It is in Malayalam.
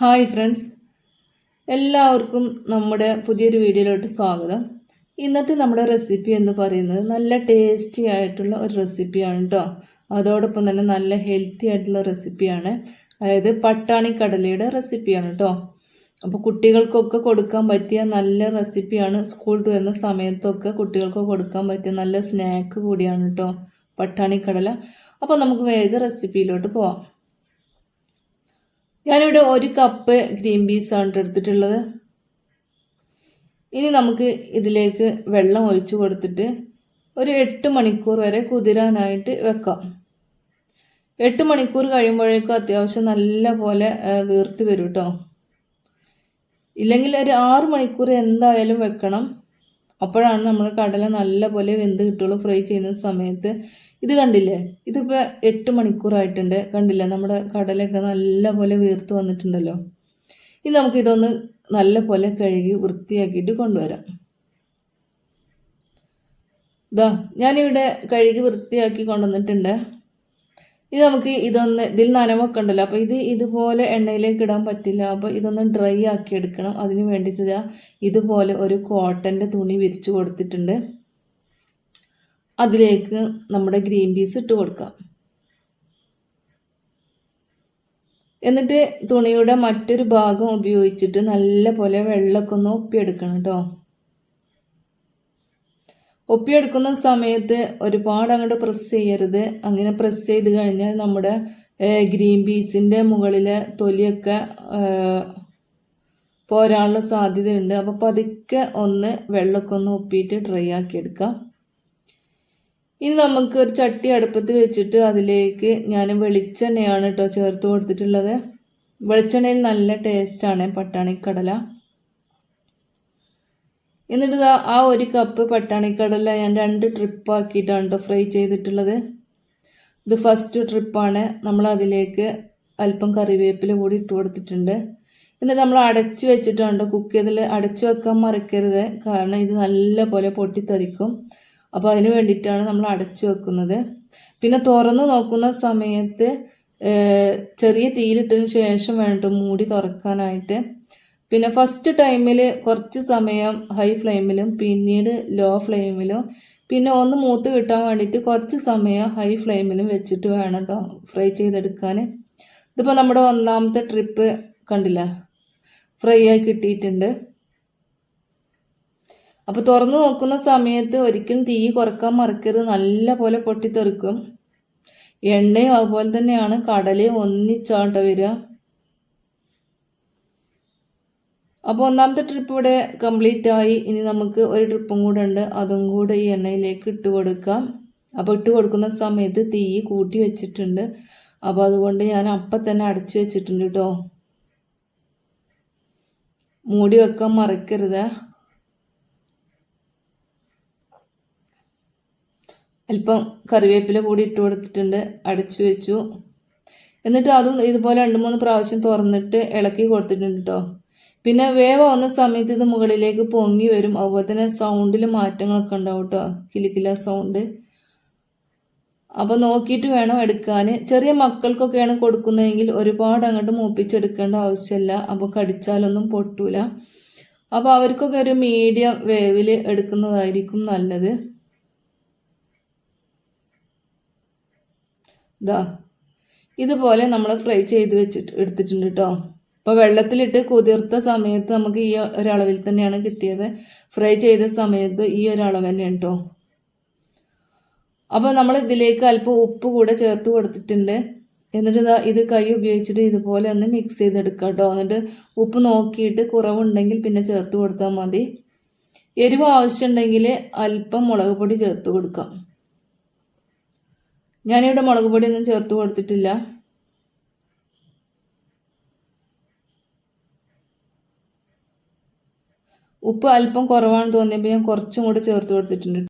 Hi friends. എല്ലാവർക്കും നമ്മുടെ പുതിയൊരു വീഡിയോയിലോട്ട് സ്വാഗതം. ഇന്നത്തെ നമ്മുടെ റെസിപ്പി എന്ന് പറയുന്നത് നല്ല ടേസ്റ്റി ആയിട്ടുള്ള ഒരു റെസിപ്പിയാണ് കേട്ടോ അതോടൊപ്പം തന്നെ നല്ല ഹെൽത്തി ആയിട്ടുള്ള റെസിപ്പിയാണ് അതായത് പട്ടാണി കടലയുടെ റെസിപ്പിയാണ് കേട്ടോ അപ്പോൾ കുട്ടികൾക്കൊക്കെ കൊടുക്കാൻ പറ്റിയ നല്ല റെസിപ്പിയാണ് സ്കൂൾ വരുന്ന സമയത്തൊക്കെ കുട്ടികൾക്ക് കൊടുക്കാൻ പറ്റിയ നല്ല സ്നാക്ക് കൂടിയാണ് കേട്ടോ പട്ടാണി കടല. അപ്പോൾ നമുക്ക് വേഗം റെസിപ്പിയിലോട്ട് പോവാം. ഞാനിവിടെ ഒരു കപ്പ് ഗ്രീൻ പീസാണ് എടുത്തിട്ടുള്ളത്. ഇനി നമുക്ക് ഇതിലേക്ക് വെള്ളം ഒഴിച്ചു കൊടുത്തിട്ട് ഒരു എട്ട് മണിക്കൂർ വരെ കുതിരാനായിട്ട് വെക്കാം. എട്ട് മണിക്കൂർ കഴിയുമ്പോഴേക്കും അത്യാവശ്യം നല്ല പോലെ വീർത്ത് വരും കേട്ടോ ഇല്ലെങ്കിൽ ഒരു ആറ് മണിക്കൂർ എന്തായാലും വെക്കണം. അപ്പോഴാണ് നമ്മൾ കടല നല്ലപോലെ വെന്ത് കിട്ടുള്ളൂ ഫ്രൈ ചെയ്യുന്ന സമയത്ത്. ഇത് കണ്ടില്ലേ? ഇതിപ്പോൾ എട്ട് മണിക്കൂറായിട്ടുണ്ട്. കണ്ടില്ലേ? നമ്മുടെ കടലൊക്കെ നല്ല പോലെ വീർത്ത് വന്നിട്ടുണ്ടല്ലോ. ഇനി നമുക്കിതൊന്ന് നല്ല പോലെ കഴുകി വൃത്തിയാക്കിയിട്ട് കൊണ്ടുവരാം. ഇതാ ഞാനിവിടെ കഴുകി വൃത്തിയാക്കി കൊണ്ടുവന്നിട്ടുണ്ട്. ഇത് നമുക്ക് ഇതൊന്ന് ഇതിൽ നനമൊക്കെ ഉണ്ടല്ലോ അപ്പോൾ ഇത് ഇതുപോലെ എണ്ണയിലേക്ക് ഇടാൻ പറ്റില്ല. അപ്പോൾ ഇതൊന്ന് ഡ്രൈ ആക്കി എടുക്കണം. അതിന് വേണ്ടിയിട്ട് ഇതുപോലെ ഒരു കോട്ടന്റെ തുണി വിരിച്ചു കൊടുത്തിട്ടുണ്ട്. അതിലേക്ക് നമ്മുടെ ഗ്രീൻ പീസ് ഇട്ട് കൊടുക്കാം. എന്നിട്ട് തുണിയുടെ മറ്റൊരു ഭാഗം ഉപയോഗിച്ചിട്ട് നല്ല പോലെ വെള്ളമൊക്കെ ഒന്ന് ഒപ്പിയെടുക്കണം കേട്ടോ. ഒപ്പിയെടുക്കുന്ന സമയത്ത് ഒരുപാട് അങ്ങോട്ട് പ്രസ് ചെയ്യരുത്. അങ്ങനെ പ്രസ് ചെയ്ത് കഴിഞ്ഞാൽ നമ്മുടെ ഗ്രീൻ പീസിന്റെ മുകളിലെ തൊലിയൊക്കെ പോരാനുള്ള സാധ്യതയുണ്ട്. അപ്പോൾ പതുക്കെ ഒന്ന് വെള്ളമൊക്കെ ഒന്ന് ഒപ്പിയിട്ട് ഡ്രൈ ആക്കി എടുക്കാം. ഇനി നമുക്ക് ഒരു ചട്ടി അടുപ്പത്ത് വെച്ചിട്ട് അതിലേക്ക് ഞാൻ വെളിച്ചെണ്ണയാണ് കേട്ടോ ചേർത്ത് കൊടുത്തിട്ടുള്ളത്. വെളിച്ചെണ്ണയിൽ നല്ല ടേസ്റ്റാണ് പട്ടാണിക്കടല. എന്നിട്ട് ആ ഒരു കപ്പ് പട്ടാണിക്കടല ഞാൻ രണ്ട് ട്രിപ്പ് ആക്കിയിട്ടാണ് കേട്ടോ ഫ്രൈ ചെയ്തിട്ടുള്ളത്. ഇത് ഫസ്റ്റ് ട്രിപ്പാണ് നമ്മൾ അതിലേക്ക് അല്പം കറിവേപ്പില കൂടി ഇട്ട് കൊടുത്തിട്ടുണ്ട്. എന്നിട്ട് നമ്മൾ അടച്ചു വെച്ചിട്ടുണ്ട് കുക്ക് ചെയ്തതിൽ അടച്ചു വെക്കാൻ മറക്കരുത്. കാരണം ഇത് നല്ല പോലെ പൊട്ടിത്തെറിക്കും. അപ്പോൾ അതിന് വേണ്ടിയിട്ടാണ് നമ്മൾ അടച്ചു വെക്കുന്നത്. പിന്നെ തുറന്ന് നോക്കുന്ന സമയത്ത് ചെറിയ തീയിലിട്ടതിന് ശേഷം വേണ്ട മൂടി തുറക്കാനായിട്ട് പിന്നെ ഫസ്റ്റ് ടൈമിൽ കുറച്ച് സമയം ഹൈ ഫ്ലെയിമിലും പിന്നീട് ലോ ഫ്ലെയിമിലും പിന്നെ ഒന്ന് മൂത്ത് കിട്ടാൻ വേണ്ടിയിട്ട് കുറച്ച് സമയം ഹൈ ഫ്ലെയിമിലും വെച്ചിട്ട് വേണം കേട്ടോ ഫ്രൈ ചെയ്തെടുക്കാൻ ഇതിപ്പോൾ നമ്മുടെ ഒന്നാമത്തെ ട്രിപ്പ് കണ്ടില്ല? ഫ്രൈ ആയി കിട്ടിയിട്ടുണ്ട്. അപ്പോൾ തുറന്നു നോക്കുന്ന സമയത്ത് ഒരിക്കലും തീ കുറയ്ക്കാൻ മറക്കരുത്. നല്ല പോലെ പൊട്ടിത്തെറിക്കും. എണ്ണയും അതുപോലെ തന്നെയാണ് കടലയും ഒന്നിച്ചാട്ട വരിക. അപ്പോൾ ഒന്നാമത്തെ ട്രിപ്പ് ഇവിടെ കംപ്ലീറ്റ് ആയി. ഇനി നമുക്ക് ഒരു ട്രിപ്പും കൂടെ ഉണ്ട്. അതും കൂടെ ഈ എണ്ണയിലേക്ക് ഇട്ട് കൊടുക്കാം. അപ്പോൾ ഇട്ട് കൊടുക്കുന്ന സമയത്ത് തീ കൂട്ടി വെച്ചിട്ടുണ്ട്. അപ്പോൾ അതുകൊണ്ട് ഞാൻ അപ്പം തന്നെ അടച്ചു വെച്ചിട്ടുണ്ട് കേട്ടോ മൂടി വെക്കാൻ മറക്കരുത്. അല്പം കറിവേപ്പില കൂടി ഇട്ട് കൊടുത്തിട്ടുണ്ട്. അടച്ചു വെച്ചു. എന്നിട്ട് അതും ഇതുപോലെ രണ്ട് മൂന്ന് പ്രാവശ്യം തുറന്നിട്ട് ഇളക്കി കൊടുത്തിട്ടുണ്ട് കേട്ടോ പിന്നെ വേവ വന്ന സമയത്ത് ഇത് മുകളിലേക്ക് പൊങ്ങി വരും. അതുപോലെ തന്നെ സൗണ്ടിൽ മാറ്റങ്ങളൊക്കെ ഉണ്ടാവും കേട്ടോ കിലിക്കില സൗണ്ട് അപ്പോൾ നോക്കിയിട്ട് വേണം എടുക്കാൻ ചെറിയ മക്കൾക്കൊക്കെയാണ് കൊടുക്കുന്നതെങ്കിൽ ഒരുപാട് അങ്ങോട്ട് മൂപ്പിച്ചെടുക്കേണ്ട ആവശ്യമില്ല. അപ്പോൾ കടിച്ചാലൊന്നും പൊട്ടൂല. അപ്പോൾ അവർക്കൊക്കെ ഒരു മീഡിയം വേവിൽ എടുക്കുന്നതായിരിക്കും നല്ലത്. ഇതാ ഇതുപോലെ നമ്മൾ ഫ്രൈ ചെയ്ത് വെച്ചിട്ട് എടുത്തിട്ടുണ്ട് കേട്ടോ അപ്പോൾ വെള്ളത്തിലിട്ട് കുതിർത്ത സമയത്ത് നമുക്ക് ഈ ഒരളവിൽ തന്നെയാണ് കിട്ടിയത്. ഫ്രൈ ചെയ്ത സമയത്ത് ഈ ഒരളവ് തന്നെ കേട്ടോ അപ്പോൾ നമ്മൾ ഇതിലേക്ക് അല്പം ഉപ്പ് കൂടെ ചേർത്ത് കൊടുത്തിട്ടുണ്ട്. എന്നിട്ട് ഇതാ കൈ ഉപയോഗിച്ചിട്ട് ഇതുപോലെ ഒന്ന് മിക്സ് ചെയ്തെടുക്കുക കേട്ടോ എന്നിട്ട് ഉപ്പ് നോക്കിയിട്ട് കുറവുണ്ടെങ്കിൽ പിന്നെ ചേർത്ത് കൊടുത്താൽ മതി. എരിവ് ആവശ്യമുണ്ടെങ്കിൽ അല്പം മുളക് പൊടി ചേർത്ത് കൊടുക്കാം. ഞാനിവിടെ മുളക് പൊടിയൊന്നും ചേർത്ത് കൊടുത്തിട്ടില്ല. ഉപ്പ് അല്പം കുറവാണെന്ന് തോന്നിയപ്പോൾ ഞാൻ കുറച്ചും കൂടെ ചേർത്ത് കൊടുത്തിട്ടുണ്ട്.